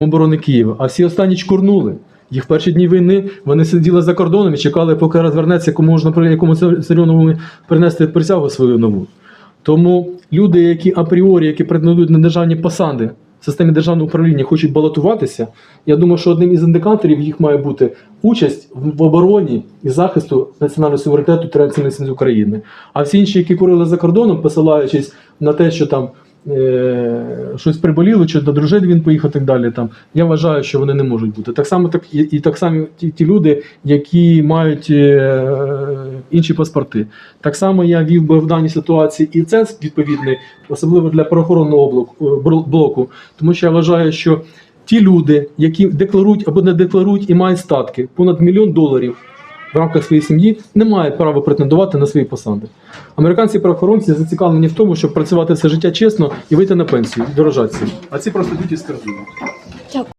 оборони Києва, а всі останні чкурнули. Їх перші дні війни вони сиділи за кордоном і чекали, поки розвернеться, кому можна якому царьоному принести присягу свою нову. Тому люди, які апріорі, які претендують на державні посади в системі державного управління, хочуть балотуватися, я думаю, що одним із індикаторів їх має бути участь в обороні і захисту національного суверенітету та України. А всі інші, які курили за кордоном, посилаючись на те, що там щось приболіло, чи до дружини він поїхав так далі. Там я вважаю, що вони не можуть бути. Так само так і, так само ті, ті люди, які мають е, інші паспорти. Так само я вів би в даній ситуації і це відповідний, особливо для правоохоронного блоку, блоку, тому що я вважаю, що ті люди, які декларують або не декларують і мають статки понад мільйон доларів. В рамках своєї сім'ї не мають права претендувати на свої посади. Американці правоохоронці зацікавлені в тому, щоб працювати все життя чесно і вийти на пенсію, дорожатися. А ці просто йдуть і скарбують.